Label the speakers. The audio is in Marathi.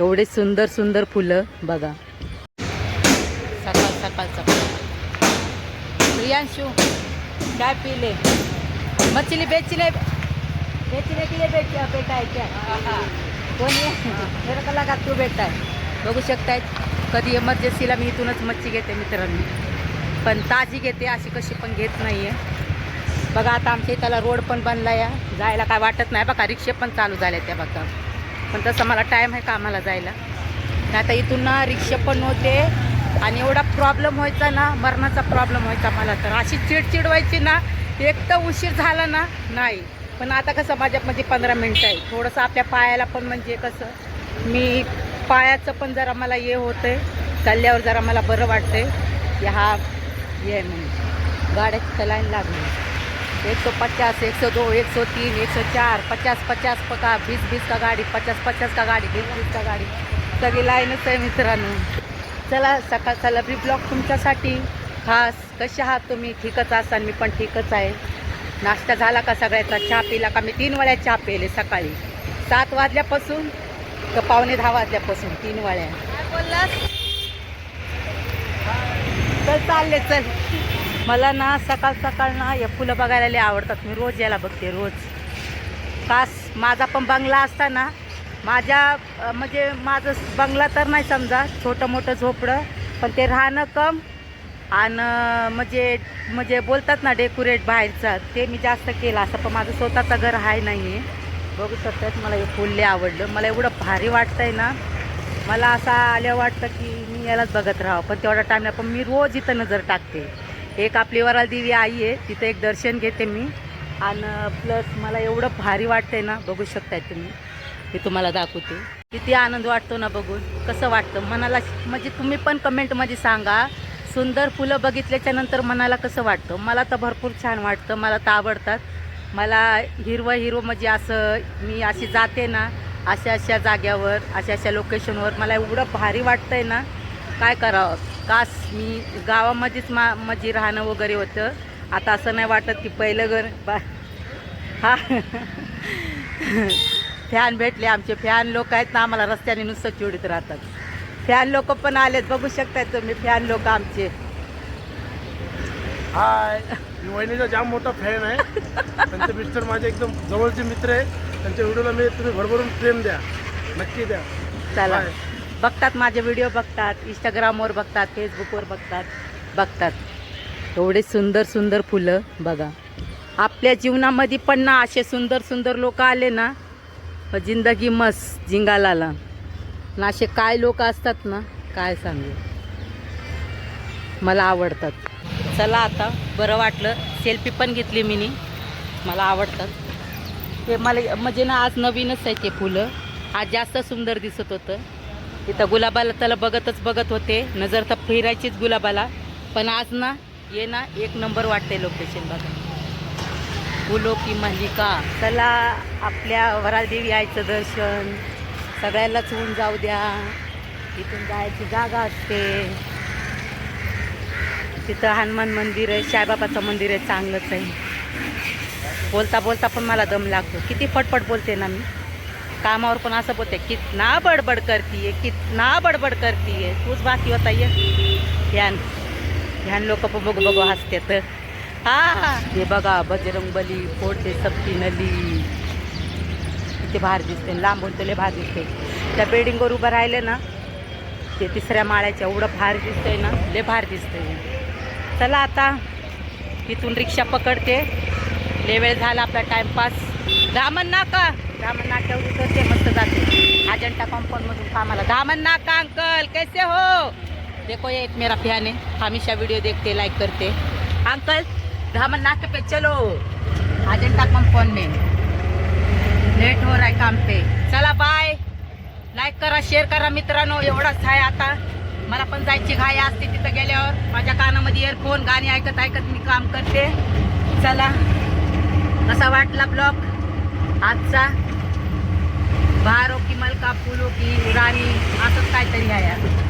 Speaker 1: एवढे सुंदर सुंदर फुलं बघा. सकाळ सकाळचा प्रियांशु काय पिले? मछली बेचले बेचले के लिए बेच बेटा कोणी? मेरा का लगा तू बेटा आहे बघू शकताय कधी एमर्जन्सीला मी इथूनच मच्छी घेते मित्रांनी. पण ताजी घेते अशी कशी पण घेत नाही आहे बघा आता आमच्या इथला रोड पण बनला या जायला काय वाटत नाही. बघा रिक्षे पण चालू झाले त्या बघा. पण तसं मला टाईम आहे कामाला जायला. आता इथून ना रिक्षा पण नव्हते आणि एवढा प्रॉब्लेम व्हायचा ना मरणाचा प्रॉब्लेम व्हायचा मला तर. अशी चिडचिड व्हायची ना एक तर उशीर झाला ना नाही. पण आता कसं माझ्यामध्ये पंधरा मिनटं आहे. थोडंसं आपल्या पायाला पण म्हणजे कसं मी पायाचं पण जरा मला हे होतं आहे चालल्यावर जरा मला बरं वाटतंय. की हा हे आहे म्हणजे गाड्याची तर लाईन लागली. एक सौ पचास एक सौ दो एक सौ तीन एक सौ चार पचास पचास पका बीस बीस का गाडी पचास पचास का गाडी बीस बीस का गाडी. सगळी लाईनच आहे मित्रांनो. चला सकाळ चला ब्लॉग तुमच्यासाठी. खास कसे आहात तुम्ही? ठीकच असाल मी पण ठीकच आहे. नाश्ता झाला का सगळ्याचा? चहा पिला का? मी तीन वेळा चहा पिले सकाळी. सात वाजल्यापासून तर पावणे दहा वाजल्यापासून? तीन वेळा बोललास चल चालले चल. मला ना सकाळ सकाळ ना या फुलं बघायला लय आवडतात. मी रोज याला बघते रोज. खास माझा पण बंगला असता ना माझ्या म्हणजे माझं बंगला तर नाही समजा छोटं मोठं झोपडं पण ते राहणं कम आणि म्हणजे म्हणजे बोलतात ना डेकोरेट बाहेरचं ते मी जास्त केलं असं पण माझं स्वतःचं घर आहे नाही. आहे बघू शकतात मला हे फुल लय आवडलं. मला एवढं भारी वाटतं आहे ना मला असं आल्या वाटतं की मी यालाच बघत राहावं. पण तेवढा टाईमला पण मी रोज इथं नजर टाकते. एक आपली वराल देवी आई आहे तिथे एक दर्शन घेते मी. आणि प्लस मला एवढं भारी वाटतंय ना बघू शकताय तुम्ही. मी तुम्हाला दाखवते. किती आनंद वाटतो ना बघून कसं वाटतं? मनाला म्हणजे तुम्ही पण कमेंटमध्ये सांगा. सुंदर फुलं बघितल्याच्या नंतर मनाला कसं वाटतं? मला तर भरपूर छान वाटतं मला तर आवडतात. मला हिरवं हिरवं म्हणजे असं मी अशी जाते ना अशा अशा जाग्यावर अशा अशा लोकेशनवर मला एवढं भारी वाटतंय ना. काय करावं? कास मी गावामध्येच मा म्हणजे राहणं वगैरे होतं. आता असं नाही वाटत की पहिलं घर बा हा. फॅन भेटले आमचे. फॅन लोक आहेत ना आम्हाला रस्त्याने नुसतं चिडीत राहतात. फॅन लोक पण आलेत बघू शकताय तुम्ही. फॅन लोक आमचे.
Speaker 2: हाय. मी वहिनीचा जाम मोठा फॅन आहे. त्यांचे मिस्टर माझे एकदम जवळचे मित्र आहे. त्यांच्या व्हिडिओला मी तुम्ही भरभरून प्रेम द्या. नक्की द्या.
Speaker 1: चला. बघतात माझे व्हिडिओ बघतात. इंस्टाग्रामवर बघतात फेसबुकवर बघतात. बघतात. एवढे सुंदर सुंदर फुलं बघा. आपल्या जीवनामध्ये पण ना असे सुंदर सुंदर लोक आले ना मग जिंदगी मस्त जिंगालाला. ना असे काय लोक असतात ना काय सांगू. मला आवडतात. चला आता बरं वाटलं. सेल्फी पण घेतली मीनी. मला आवडतात. ते मला म्हणजे ना आज नवीनच आहे ते फुलं. आज जास्त सुंदर दिसत होतं. इथं गुलाबाला त्याला बघतच बघत होते. नजर तर फिरायचीच गुलाबाला. पण आज ना ये ना एक नंबर वाटते लोकेशन बघा. फुलो की मल्लिका. चला आपल्या वरालदेवी आईचं दर्शन. सगळ्यालाच होऊन जाऊ द्या. इथून जायची जागा असते. तिथं हनुमान मंदिर आहे साईबाबाचं मंदिर आहे चांगलंच आहे. बोलता बोलता पण मला दम लागतो. किती फटफट बोलते ना मी. कामावर पण असं बोलते कितना बडबड करतीये कितना बडबड करतीये. तूच बाकी होता ये ध्यान ध्यान लोक पण बघू बघू हसते तर हा. हे बघा बजरंग बली फोडते सबकी नली. किती भार दिसते लांबून तुले भार दिसते त्या बिल्डिंगवर उभं राहिले ना ते तिसऱ्या माळ्याच्या एवढं भार दिसतंय ना लय भार दिसतंय. चला आता इथून रिक्षा पकडते. लय वेळ झाला आपला टाइमपास दामन नाका. दामन नाक्यावर करते मस्त जाते. अजंटा कंपाऊंडमधून कामाला. दामन नाका अंकल कैसे हो? देखो ये एक मेरा फैन है हमेशा वीडियो देखते लाइक करते. अंकल दामन नाके पे चलो. अजंटा कॉम्पाउंड में. लेट हो रहा है काम पे. चला बाय लाईक करा शेअर करा मित्रांनो. एवढाच आहे आता. मला पण जायची घाई असते तिथं गेल्यावर. माझ्या कानामध्ये इयरफोन गाणी ऐकत ऐकत मी काम करते. चला. कसा वाटला ब्लॉग आजचा? बारो की मलका फुलो की राणी असंच काहीतरी आहे